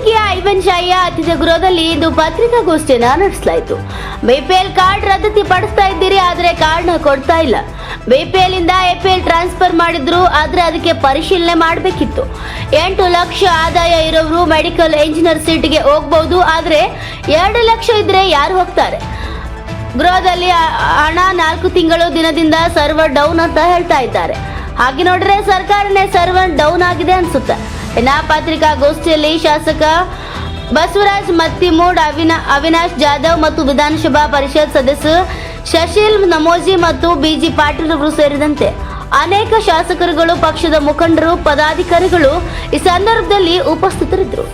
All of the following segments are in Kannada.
ಕಲಬುರಗಿಯ ಐವನ್ ಶಾಯಿಯ ಅತಿಥಿ ಗೃಹದಲ್ಲಿ ಇಂದು ಪತ್ರಿಕಾಗೋಷ್ಠಿಯನ್ನ ನಡೆಸಲಾಯಿತು. ಬಿಪಿಎಲ್ ಕಾರ್ಡ್ ರದ್ದತಿ ಪಡಿಸ್ತಾ ಇದ್ದೀರಿ, ಆದ್ರೆ ಕಾರ್ಡ್ನ ಕೊಡ್ತಾ ಇಲ್ಲ. ಬಿಪಿಎಲ್ ಇಂದ ಎಪಿಎಲ್ ಟ್ರಾನ್ಸ್ಫರ್ ಮಾಡಿದ್ರು, ಆದ್ರೆ ಅದಕ್ಕೆ ಪರಿಶೀಲನೆ ಮಾಡಬೇಕಿತ್ತು. ಎಂಟು ಲಕ್ಷ ಆದಾಯ ಇರೋರು ಮೆಡಿಕಲ್ ಇಂಜಿನಿಯರ್ ಸೀಟ್ಗೆ ಹೋಗ್ಬಹುದು ಆದ್ರೆ ಎರಡು ಲಕ್ಷ ಇದ್ರೆ ಯಾರು ಹೋಗ್ತಾರೆ? ಗೃಹದಲ್ಲಿ ಹಣ ನಾಲ್ಕು ತಿಂಗಳು ದಿನದಿಂದ ಸರ್ವರ್ ಡೌನ್ ಅಂತ ಹೇಳ್ತಾ ಇದ್ದಾರೆ. ಹಾಗೆ ನೋಡಿದ್ರೆ ಸರ್ಕಾರನೇ ಸರ್ವರ್ ಡೌನ್ ಆಗಿದೆ ಅನ್ಸುತ್ತೆ. ಇನ್ನ ಪತ್ರಿಕಾಗೋಷ್ಠಿಯಲ್ಲಿ ಶಾಸಕ ಬಸವರಾಜ್ ಮತ್ತಿಮೂಡ್, ಅವಿನಾ, ಅವಿನಾಶ್ ಜಾಧವ್ ಮತ್ತು ವಿಧಾನಸಭಾ ಪರಿಷತ್ ಸದಸ್ಯ ಶಶೀಲ್ ನಮೋಜಿ ಮತ್ತು ಬಿಜಿ ಪಾಟೀಲ್ ಅವರು ಸೇರಿದಂತೆ ಅನೇಕ ಶಾಸಕರುಗಳು, ಪಕ್ಷದ ಮುಖಂಡರು, ಪದಾಧಿಕಾರಿಗಳು ಈ ಸಂದರ್ಭದಲ್ಲಿ ಉಪಸ್ಥಿತರಿದ್ದರು.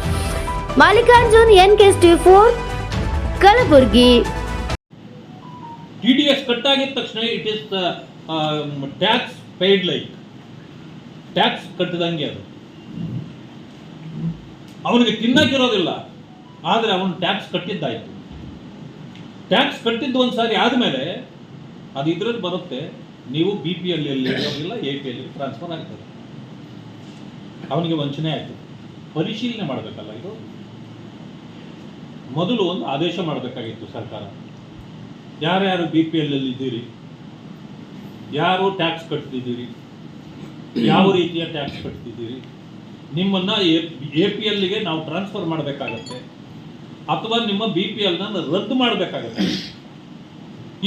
Mallikarjun, N K four, Kalaburagi. T cut ಆಗಿದ ತಕ್ಷಣ it is tax paid like tax ಅದು. ಅವನಿಗೆ ತಿನ್ನಕ್ಕಿರೋದಿಲ್ಲ ಆದರೆ ಅವನು ಟ್ಯಾಕ್ಸ್ ಕಟ್ಟಿದ್ದಾಯಿತು. ಟ್ಯಾಕ್ಸ್ ಕಟ್ಟಿದ್ದು ಒಂದು ಸಾರಿ ಆದಮೇಲೆ ಅದು ಇದ್ರಲ್ಲಿ ಬರುತ್ತೆ. ನೀವು ಬಿ ಪಿ ಎಲ್ ಎಲ್ಲಿ ಇರೋದಿಲ್ಲ ಎ ಪಿ ಎಲ್ ಟ್ರಾನ್ಸ್ಫರ್ ಆಗ್ತದೆ. ಅವನಿಗೆ ವಂಚನೆ ಆಯಿತು. ಪರಿಶೀಲನೆ ಮಾಡಬೇಕಲ್ಲ ಇದು? ಮೊದಲು ಒಂದು ಆದೇಶ ಮಾಡಬೇಕಾಗಿತ್ತು ಸರ್ಕಾರ. ಯಾರ್ಯಾರು ಬಿ ಪಿ ಎಲ್ ಇದ್ದೀರಿ? ಯಾರು ಟ್ಯಾಕ್ಸ್ ಕಟ್ತಿದ್ದೀರಿ? ಯಾವ ರೀತಿಯ ಟ್ಯಾಕ್ಸ್ ಕಟ್ತಿದ್ದೀರಿ? ನಿಮ್ಮನ್ನ ಎ ಪಿ ಎಲ್ಗೆ ನಾವು ಟ್ರಾನ್ಸ್ಫರ್ ಮಾಡಬೇಕಾಗತ್ತೆ. ಅಥವಾ ನಿಮ್ಮ ಬಿ ಪಿ ಎಲ್ನ ರದ್ದು ಮಾಡಬೇಕಾಗತ್ತೆ.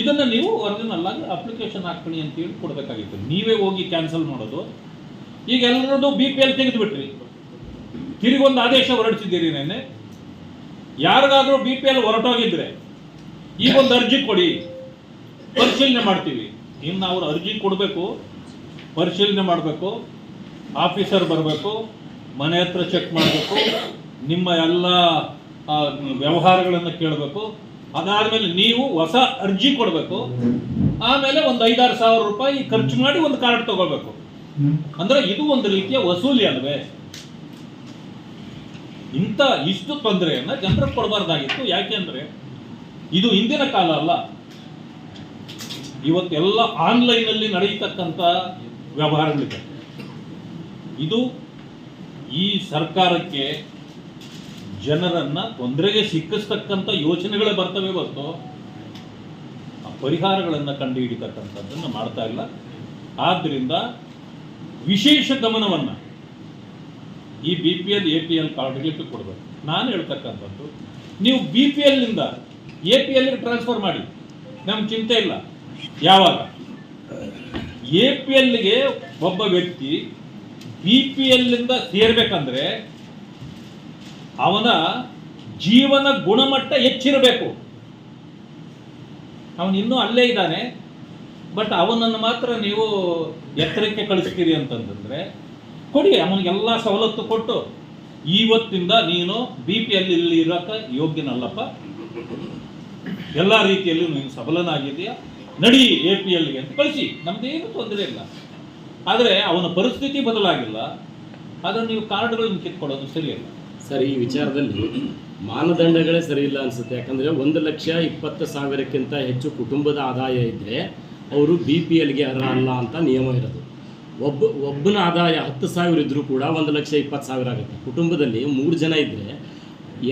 ಇದನ್ನು ನೀವು ಒರಿಜಿನಲ್ ಆಗಿ ಅಪ್ಲಿಕೇಶನ್ ಹಾಕ್ಕೊಳ್ಳಿ ಅಂತ ಹೇಳಿ ಕೊಡಬೇಕಾಗಿತ್ತು. ನೀವೇ ಹೋಗಿ ಕ್ಯಾನ್ಸಲ್ ಮಾಡೋದು. ಈಗ ಎಲ್ಲರದ್ದು ಬಿ ಪಿ ಎಲ್ ತೆಗೆದುಬಿಟ್ರಿ. ತಿರುಗೊಂದು ಆದೇಶ ಹೊರಡಿಸಿದ್ದೀರಿ ನೆನ್ನೆ. ಯಾರಿಗಾದರೂ ಬಿ ಪಿ ಎಲ್ ಹೊರಟೋಗಿದ್ರೆ ಈಗ ಒಂದು ಅರ್ಜಿ ಕೊಡಿ. ಪರಿಶೀಲನೆ ಮಾಡ್ತೀವಿ. ಇನ್ನು ಅವ್ರು ಅರ್ಜಿ ಕೊಡಬೇಕು, ಪರಿಶೀಲನೆ ಮಾಡಬೇಕು, ಆಫೀಸರ್ ಬರಬೇಕು ಮನೆ ಹತ್ರ ಚೆಕ್ ಮಾಡಬೇಕು. ನಿಮ್ಮ ಎಲ್ಲ ವ್ಯವಹಾರಗಳನ್ನು ಕೇಳಬೇಕು. ಅದಾದ್ಮೇಲೆ ನೀವು ಹೊಸ ಅರ್ಜಿ ಕೊಡಬೇಕು. ಆಮೇಲೆ ಒಂದು ಐದಾರು ಸಾವಿರ ರೂಪಾಯಿ ಖರ್ಚು ಮಾಡಿ ಒಂದು ಕಾರ್ಡ್ ತಗೋಬೇಕು ಅಂದ್ರೆ ಇದು ಒಂದು ರೀತಿಯ ವಸೂಲಿ ಅಲ್ವೇ? ಇಂಥ ಇಷ್ಟು ತೊಂದರೆಯನ್ನ ಜನರಿಗೆ ಕೊಡಬಾರ್ದಾಗಿತ್ತು. ಯಾಕೆಂದ್ರೆ ಇದು ಹಿಂದಿನ ಕಾಲ ಅಲ್ಲ. ಇವತ್ತೆಲ್ಲ ಆನ್ಲೈನಲ್ಲಿ ನಡೆಯತಕ್ಕಂಥ ವ್ಯವಹಾರಗಳಿದೆ. ಇದು ಈ ಸರ್ಕಾರಕ್ಕೆ ಜನರನ್ನ ತೊಂದರೆಗೆ ಸಿಕ್ಕಿಸ್ತಕ್ಕಂಥ ಯೋಚನೆಗಳೇ ಬರ್ತವೆ ಹೊರತು ಆ ಪರಿಹಾರಗಳನ್ನು ಕಂಡು ಹಿಡಿತಕ್ಕಂಥದ್ದನ್ನು ಮಾಡ್ತಾ ಇಲ್ಲ. ಆದ್ದರಿಂದ ವಿಶೇಷ ಗಮನವನ್ನು ಈ B P L A P L ಕಾರ್ಡ್ಗಳಿಗೆ ಕೊಡಬೇಕು. ನಾನು ಹೇಳ್ತಕ್ಕಂಥದ್ದು, ನೀವು ಬಿ ಪಿ ಎಲ್ನಿಂದ ಎ ಪಿ ಎಲ್ಗೆ ಟ್ರಾನ್ಸ್ಫರ್ ಮಾಡಿ. ನಮ್ಗೆ ಚಿಂತೆ ಇಲ್ಲ. ಯಾವಾಗ? ಎ ಪಿ ಎಲ್ಗೆ ಒಬ್ಬ ವ್ಯಕ್ತಿ ಬಿ ಪಿ ಎಲ್ಲಿಂದ ಸೇರ್ಬೇಕಂದ್ರೆ ಅವನ ಜೀವನ ಗುಣಮಟ್ಟ ಹೆಚ್ಚಿರಬೇಕು. ಅವನು ಇನ್ನೂ ಅಲ್ಲೇ ಇದ್ದಾನೆ, ಬಟ್ ಅವನನ್ನು ಮಾತ್ರ ನೀವು ಎತ್ತರಕ್ಕೆ ಕಳಿಸ್ತೀರಿ ಅಂತಂದ್ರೆ, ಕೊಡಿ ಅವನಿಗೆಲ್ಲ ಸವಲತ್ತು ಕೊಟ್ಟು ಇವತ್ತಿಂದ ನೀನು ಬಿ ಪಿ ಎಲ್ ಇಲ್ಲಿ ಇರೋಕೆ ಯೋಗ್ಯನಲ್ಲಪ್ಪ. ಎಲ್ಲ ರೀತಿಯಲ್ಲೂ ನೀನು ಸಬಲನಾಗಿದೆಯಾ ನಡಿ ಎ ಪಿ ಎಲ್ಗೆ ಅಂತ ಕಳಿಸಿ. ನಮ್ದೇನು ತೊಂದರೆ ಇಲ್ಲ. ಆದರೆ ಅವನ ಪರಿಸ್ಥಿತಿ ಬದಲಾಗಿಲ್ಲ. ಆದರೆ ನೀವು ಕಾರ್ಡ್ಗಳನ್ನು ಕಿತ್ಕೊಳ್ಳೋದು ಸರಿಯಲ್ಲ. ಸರ್ ಈ ವಿಚಾರದಲ್ಲಿ ಮಾನದಂಡಗಳೇ ಸರಿ ಇಲ್ಲ ಅನ್ಸುತ್ತೆ. ಯಾಕಂದರೆ ಒಂದು ಲಕ್ಷ ಇಪ್ಪತ್ತು ಸಾವಿರಕ್ಕಿಂತ ಹೆಚ್ಚು ಕುಟುಂಬದ ಆದಾಯ ಇದ್ದರೆ ಅವರು ಬಿ ಪಿ ಎಲ್ಗೆ ಅರ್ಹ ಅಲ್ಲ ಅಂತ ನಿಯಮ ಇರೋದು. ಒಬ್ಬ ಒಬ್ಬನ ಆದಾಯ ಹತ್ತು ಸಾವಿರ ಇದ್ದರೂ ಕೂಡ ಒಂದು ಲಕ್ಷ ಇಪ್ಪತ್ತು ಸಾವಿರ ಆಗುತ್ತೆ. ಕುಟುಂಬದಲ್ಲಿ ಮೂರು ಜನ ಇದ್ದರೆ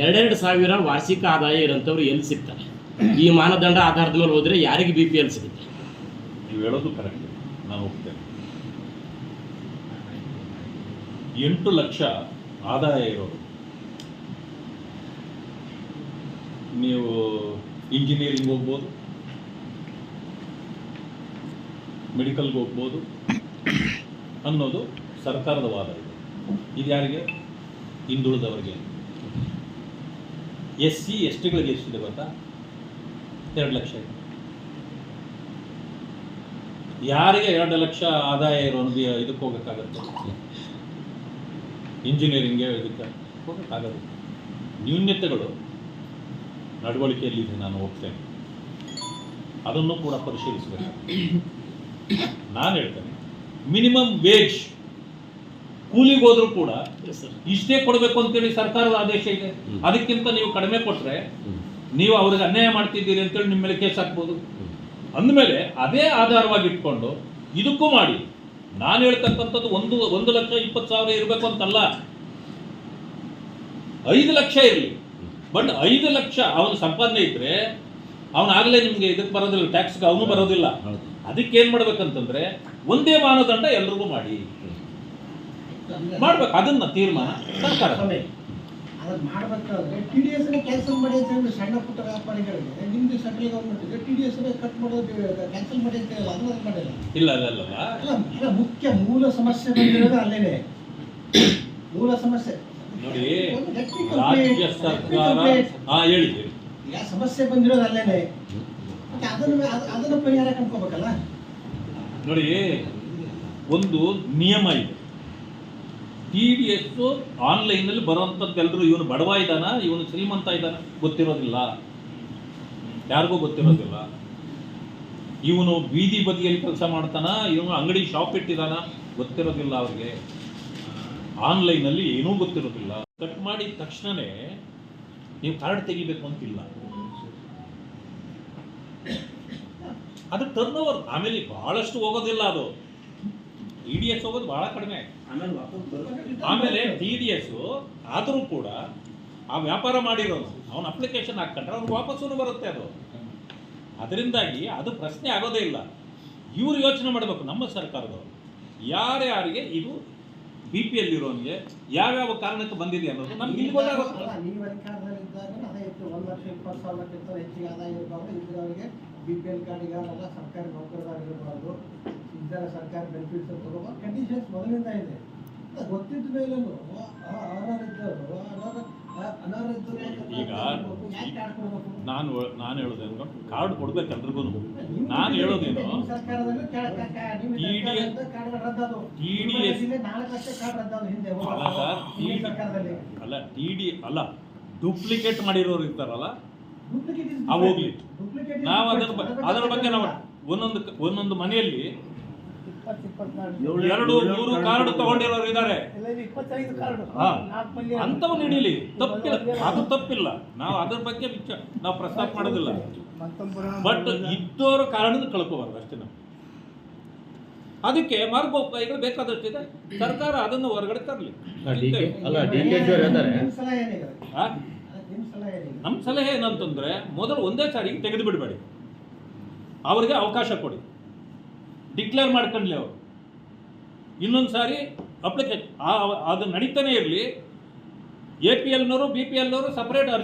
ಎರಡೆರಡು ಸಾವಿರ ವಾರ್ಷಿಕ ಆದಾಯ ಇರೋಂಥವ್ರು ಎಲ್ಲಿ ಸಿಗ್ತಾರೆ? ಈ ಮಾನದಂಡ ಆಧಾರದ ಮೇಲೆ ಹೋದರೆ ಯಾರಿಗೆ ಬಿ ಪಿ ಎಲ್ ಸಿಗುತ್ತೆ? ನೀವು ಹೇಳೋದು ಕರೆಕ್ಟ್. ನಾನು ಒಪ್ತೇನೆ ಎಂಟು ಲಕ್ಷ ಆದಾಯ ಇರೋರು ನೀವು ಇಂಜಿನಿಯರಿಂಗ್ ಹೋಗ್ಬೋದು, ಮೆಡಿಕಲ್ಗೆ ಹೋಗ್ಬೋದು ಅನ್ನೋದು ಸರ್ಕಾರದ ವಾದ ಇದೆ. ಇದು ಯಾರಿಗೆ? ಹಿಂದುಳಿದವರಿಗೆ. ಎಸ್ ಸಿ ಎಸ್ ಟಿಗಳಿಗೆ ಎಷ್ಟಿದೆ ಗೊತ್ತಾ? ಎರಡು ಲಕ್ಷ ಇದೆ. ಯಾರಿಗೆ ಎರಡು ಲಕ್ಷ ಆದಾಯ ಇರೋದು ಇದಕ್ಕೆ ಹೋಗೋಕ್ಕಾಗತ್ತೆ ಇಂಜಿನಿಯರಿಂಗ್ಗೆ ಇದಕ್ಕೆ ಹೋಗೋಕ್ಕಾಗದು ನ್ಯೂನ್ಯತೆಗಳು ನಡವಳಿಕೆಯಲ್ಲಿದೆ ನಾನು ಹೋಗ್ತೇನೆ. ಅದನ್ನು ಕೂಡ ಪರಿಶೀಲಿಸಬೇಕು. ನಾನು ಹೇಳ್ತೇನೆ ಮಿನಿಮಮ್ ವೇಜ್ ಕೂಲಿಗೆ ಹೋದ್ರೂ ಕೂಡ ಇಷ್ಟೇ ಕೊಡಬೇಕು ಅಂತೇಳಿ ಸರ್ಕಾರದ ಆದೇಶ ಇದೆ. ಅದಕ್ಕಿಂತ ನೀವು ಕಡಿಮೆ ಕೊಟ್ಟರೆ ನೀವು ಅವ್ರಿಗೆ ಅನ್ಯಾಯ ಮಾಡ್ತಿದ್ದೀರಿ ಅಂತೇಳಿ ನಿಮ್ಮ ಮೇಲೆ ಕೇಸ್ ಹಾಕ್ಬೋದು. ಅಂದಮೇಲೆ ಅದೇ ಆಧಾರವಾಗಿ ಇಟ್ಕೊಂಡು ಇದಕ್ಕೂ ಮಾಡಿ ನಾನು ಹೇಳ್ತಕ್ಕಂಥದ್ದು ಒಂದು ಒಂದು ಲಕ್ಷ ಇಪ್ಪತ್ತು ಸಾವಿರ ಇರಬೇಕು ಅಂತಲ್ಲ. ಐದು ಲಕ್ಷ ಇರಲಿ. ಬಟ್ ಐದು ಲಕ್ಷ ಅವನ ಸಂಪಾದನೆ ಇದ್ರೆ ಅವನಾಗಲೇ ನಿಮಗೆ ಇದಕ್ಕೆ ಬರೋದಿಲ್ಲ ಟ್ಯಾಕ್ಸ್ಗೆ ಅವನು ಬರೋದಿಲ್ಲ. ಅದಕ್ಕೆ ಏನು ಮಾಡ್ಬೇಕಂತಂದ್ರೆ, ಒಂದೇ ಮಾನದಂಡ ಎಲ್ರಿಗೂ ಮಾಡಿ. ಮಾಡ್ಬೇಕು, ಅದನ್ನ ತೀರ್ಮಾನ ಸರ್ಕಾರ. ಅದನ್ನ ಮಾಡ್ಬೇಕಾದ್ರೆ ಟಿ ಡಿ ಎಸ್ ಕ್ಯಾನ್ಸಲ್ ಮಾಡಿ ಅಂತ ಹೇಳಿ ಸಣ್ಣ ಪುಟ್ಟ ವ್ಯಾಪಾರಿಗಳಿಗೆ ನಿಮ್ದು ಸೆಂಟ್ರಲ್ ಗೌರ್ಮೆಂಟ್ ಇದೆ ಟಿ ಡಿ ಎಸ್ ಕಟ್ ಮಾಡೋದು ಕ್ಯಾನ್ಸಲ್ ಮಾಡಿ ಅಂತ ಹೇಳಲ್ಲ ಅದನ್ನ ಮಾಡಿಲ್ಲ. ಇಲ್ಲ ಅಲ್ಲ ಅಲ್ಲ ಮುಖ್ಯ ಮೂಲ ಸಮಸ್ಯೆ ಬಂದಿರೋದು ಅಲ್ಲೇನೆ. ಮೂಲ ಸಮಸ್ಯೆ. ನೋಡಿ ರಾಜ್ಯ ಸರ್ಕಾರ. ಹಾ ಹೇಳಿ. ಈಗ ಸಮಸ್ಯೆ ಬಂದಿರೋದು ಅಲ್ಲೇನೆ. ಮತ್ತೆ ಅದನ್ನ ಅದ್- ಅದನ್ನ ಪರಿಹಾರ ಕಂಡ್ಕೋಬೇಕಲ್ಲ ನೋಡಿ ಒಂದು ನಿಯಮ ಇದೆ. ಟಿ ವಿ ಎಸ್ ಆನ್ಲೈನಲ್ಲಿ ಬರುವಂಥದ್ದೆಲ್ಲರೂ ಇವನು ಬಡವ ಇದ್ದಾನ? ಇವನು ಶ್ರೀಮಂತ ಇದ್ದಾನ? ಗೊತ್ತಿರೋದಿಲ್ಲ. ಯಾರಿಗೂ ಗೊತ್ತಿರೋದಿಲ್ಲ. ಇವನು ಬೀದಿ ಬದಿಯಲ್ಲಿ ಕೆಲಸ ಮಾಡ್ತಾನ? ಇವನು ಅಂಗಡಿ ಶಾಪ್ ಇಟ್ಟಿದಾನ? ಗೊತ್ತಿರೋದಿಲ್ಲ ಅವ್ರಿಗೆ. ಆನ್ಲೈನಲ್ಲಿ ಏನೂ ಗೊತ್ತಿರೋದಿಲ್ಲ. ಕಟ್ ಮಾಡಿದ ತಕ್ಷಣನೇ ನೀವು ಕಾರ್ಡ್ ತೆಗಿಬೇಕು ಅಂತಿಲ್ಲ. ಅದು ಟರ್ನ್ ಓವರ್ ಆಮೇಲೆ ಬಹಳಷ್ಟು ಹೋಗೋದಿಲ್ಲ ಅದು. ಟಿ ಡಿ ಎಸ್ ಹೋಗೋದು ಬಹಳ ಕಡಿಮೆ ಆಮೇಲೆ ಟಿ ಡಿ ಎಸ್ ಆದರೂ ಕೂಡ ಆ ವ್ಯಾಪಾರ ಮಾಡಿರೋನು ಅವನ ಅಪ್ಲಿಕೇಶನ್ ಹಾಕ್ಕೊಂಡ್ರೆ ಅವ್ನು ವಾಪಸ್ಸು ಬರುತ್ತೆ ಅದು. ಅದರಿಂದಾಗಿ ಅದು ಪ್ರಶ್ನೆ ಆಗೋದೇ ಇಲ್ಲ. ಇವರು ಯೋಚನೆ ಮಾಡಬೇಕು ನಮ್ಮ ಸರ್ಕಾರದವರು. ಯಾರ್ಯಾರಿಗೆ ಇದು ಬಿ ಪಿ ಎಲ್ ಇರೋನಿಗೆ ಯಾವ್ಯಾವ ಕಾರಣಕ್ಕೆ ಬಂದಿದೆ ಅನ್ನೋದು ನಮ್ಗೆ ಇಲ್ಲಿ ಗೊತ್ತಾಗುತ್ತೆ ಹೆಚ್ಚಿಗೆ ಆದಾಯ ಇರಬಾರ್ದು ಇದ್ದವರಿಗೆ ಬಿ ಪಿ ಎಲ್ ಸರ್ಕಾರಿ ನೌಕರದಾಗಿರಬಾರ್ದು ಇತರ ಸರ್ಕಾರ ಬೆನಿಫಿಟ್ಸ್ ತಗೋಬಾರ್ದು ಕಂಡೀಷನ್ಸ್ ಮೊದಲಿಂದ ಇದೆ. ಗೊತ್ತಿದ್ದ ಮೇಲೂ ಅನರ್ಹರಿದ್ದವರು ಈಗ ನಾನು ನಾನು ಹೇಳೋದೇನು ಕಾರ್ಡ್ ಕೊಡ್ಬೇಕು ಎಲ್ರಿಗೂ. ನಾನು ಹೇಳೋದೇನು ಅಲ್ಲ ಸರ್ ಅಲ್ಲ ಟಿ ಡಿ ಅಲ್ಲ ಡೂಪ್ಲಿಕೇಟ್ ಮಾಡಿರೋರು ಇರ್ತಾರಲ್ಲ ಹೋಗ್ಲಿ. ನಾವು. ಅದರ ಬಗ್ಗೆ ನಾವು ಒಂದೊಂದು ಒಂದೊಂದು ಮನೆಯಲ್ಲಿ. ಎರಡು ಮೂರು ಕಾರ್ಡ್ ತಗೊಂಡಿರೋರು ಇದ್ದಾರೆ ಇದು ಅಂಥವು ನಡೀಲಿ. ತಪ್ಪಿಲ್ಲ. ಅದು ತಪ್ಪಿಲ್ಲ. ನಾವು ಅದ್ರ ಬಗ್ಗೆ ವಿಚಾರ ನಾವು ಪ್ರಸ್ತಾಪ ಮಾಡೋದಿಲ್ಲ. ಬಟ್ ಇದ್ದೋರ ಕಾರಣದ ಕಳ್ಕೋಬಾರ್ದು ಅಷ್ಟೇ ನಾವು. ಅದಕ್ಕೆ ಮಾರ್ಗೋಪಾಯಗಳು ಬೇಕಾದಷ್ಟಿದೆ ಸರ್ಕಾರ ಅದನ್ನು ಹೊರಗಡೆ ತರಲಿ. ನಮ್ಮ ಸಲಹೆ ಏನಂತಂದ್ರೆ ಮೊದಲು ಒಂದೇ ಸಾರಿಗೆ ತೆಗೆದು ಬಿಡಬೇಡಿ. ಅವರಿಗೆ ಅವಕಾಶ ಕೊಡಿ. ಡಿಕ್ಲೇರ್ ಮಾಡ್ಕೊಂಡ್ಲಿ ಅವರು. ಇನ್ನೊಂದು ಸಾರಿ ಅಪ್ಲಿಕೇಶನ್ ಅದು ನಡೀತಾನೆ ಇರಲಿ. ಎ ಪಿ ಎಲ್ನವರು ಬಿ ಪಿ ಎಲ್ನವರು ಸಪ್ರೇಟ್